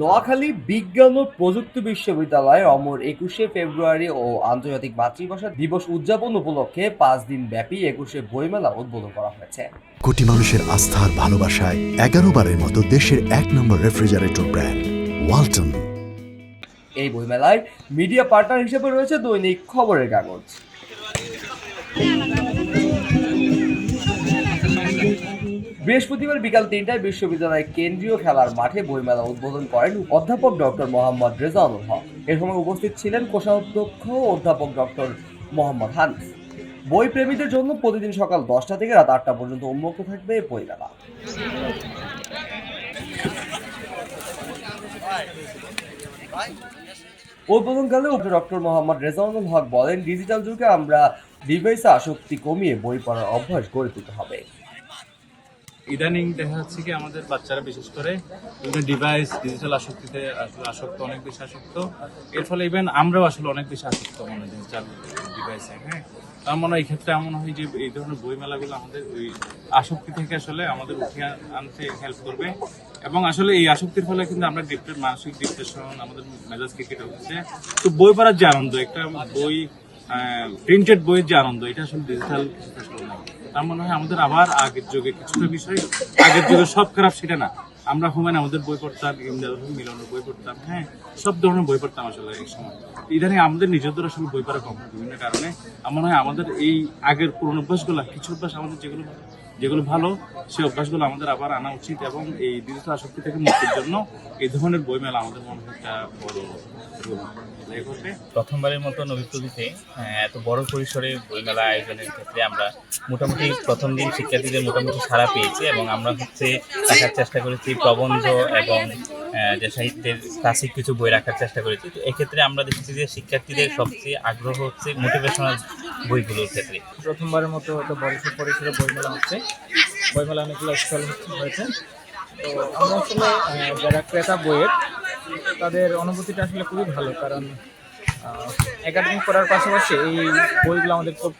নোয়াখালী বিজ্ঞান ও প্রযুক্তি বিশ্ববিদ্যালয়ে অমর একুশে ফেব্রুয়ারি ও আন্তর্জাতিক মাতৃভাষা দিবস উদযাপন উপলক্ষে পাঁচ দিন ব্যাপী একুশে বইমেলা উদ্বোধন করা হয়েছে। কোটি মানুষের আস্থার ভালোবাসায় এগারো বারের মতো দেশের এক নম্বর রেফ্রিজারেটর ব্র্যান্ড ওয়ালটন। এই বইমেলায় মিডিয়া পার্টনার হিসেবে রয়েছে দৈনিক খবরের কাগজ। বৃহস্পতিবার বিকাল তিনটায় বিশ্ববিদ্যালয়ের কেন্দ্রীয় খেলার মাঠে বইমেলা উদ্বোধন করেন অধ্যাপক ডক্টর মোহাম্মদ রেজানুল হক। এ সময় উপস্থিত ছিলেন কোষাধ্যক্ষ অধ্যাপক ডক্টর মোহাম্মদ হানিফ। বই প্রেমীদের জন্য প্রতিদিন সকাল দশটা থেকে রাত আটটা পর্যন্ত উন্মুক্ত থাকবে বইমেলা। উদ্বোধনকালে ডক্টর মোহাম্মদ রেজানুল হক বলেন, ডিজিটাল যুগে আমরা ডিভাইসে আসক্তি কমিয়ে বই পড়ার অভ্যাস গড়ে তুলতে হবে। ইদানিং দেখা যাচ্ছে কি আমাদের বাচ্চারা, বিশেষ করে বিভিন্ন ডিভাইস ডিজিটাল আসক্তিতে আসক্ত, অনেক বেশি আসক্ত। এর ফলে ইভেন আমরাও আসলে অনেক বেশি আসক্ত মনে ডিজিটাল ডিভাইসে হ্যাঁ? তার মনে হয় এই ক্ষেত্রে এমন হয় যে এই ধরনের বইমেলাগুলো আমাদের ওই আসক্তি থেকে আসলে আমাদের উঠিয়ে আনতে হেল্প করবে। এবং আসলে এই আসক্তির ফলে কিন্তু আমরা ডিপ্রেস মানসিক ডিপ্রেশন আমাদের মেজাজ কেটে হচ্ছে তো বই পড়ার যে আনন্দ, একটা বই প্রিন্টেড বইয়ের যে আনন্দ, এটা আসলে ডিজিটাল তার মনে হয় আমাদের আবার আগের যুগে কিছুটা বিষয়, আগের যুগে সব খারাপ সেটা না। আমরা হুমায়ুন আমাদের বই পড়তাম ইমদাদ মিলনের বই পড়তাম হ্যাঁ সব ধরনের বই পড়তাম আসলে এক সময়। ইদানিং আমাদের নিজেদের আসলে বই পড়া কম, বিভিন্ন কারণে। আমার হয় আমাদের এই আগের পুরনো অভ্যাসগুলো, কিছু অভ্যাস আমাদের যেগুলো যেগুলো ভালো সেই অভ্যাসগুলো আমাদের আবার আনা উচিত এবং এই ডিজিটাল আসক্তি থেকে মুক্তির জন্য এই ধরনের বইমেলা আমাদের মনে হয় একটা বড় প্রথমবারের মতো নবীপ্রবিতে এত বড় পরিসরে বইমেলা আয়োজনের ক্ষেত্রে আমরা মোটামুটি প্রথম দিন শিক্ষার্থীদের মোটামুটি সাড়া পেয়েছি এবং আমরা হচ্ছে রাখার চেষ্টা করেছি, প্রবন্ধ এবং যে সাহিত্যের ক্লাসিক কিছু বই রাখার চেষ্টা করেছি। তো এক্ষেত্রে আমরা দেখেছি যে শিক্ষার্থীদের সবচেয়ে আগ্রহ হচ্ছে মোটিভেশনাল বইগুলোর ক্ষেত্রে প্রথমবারের মতো একটা বড় পরিসরে বইমেলা হচ্ছে। বইমেলা অনেকগুলো স্টল হয়েছে। তো আমরা আসলে যারা ক্রেতা বইয়ের, তাদের অনুভূতিটা আসলে খুবই ভালো। কারণ একাডেমিক পড়ার পাশাপাশি এই বইগুলো আমাদের খুব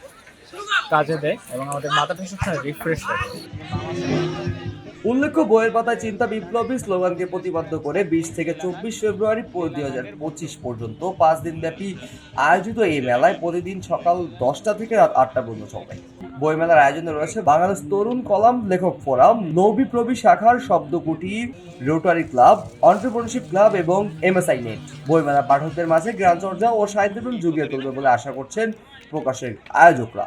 কাজে দেয় এবং আমাদের মাথাটা সবসময় রিফ্রেশ থাকে উল্লেখ্য, বইয়ের পাতায় চিন্তা বিপ্লবী স্লোগানকে প্রতিপাদ্য করে বিশ থেকে চব্বিশ ফেব্রুয়ারি দুই হাজার পঁচিশ পর্যন্ত পাঁচ দিন ব্যাপী আয়োজিত এই মেলায় প্রতিদিন সকাল দশটা থেকে রাত আটটা পর্যন্ত চলবে বইমেলার আয়োজনে রয়েছে বাংলাদেশ তরুণ কলাম লেখক ফোরাম নবীপ্রবী শাখার Shobdokuti, rotary club entrepreneurship club এবং এমএসআই নেট। বইমেলা পাঠকদের মাঝে জ্ঞান চর্চা ও সাহিত্যপ্রেম জুগিয়ে তুলবে বলে আশা করছেন প্রকাশের আয়োজকরা।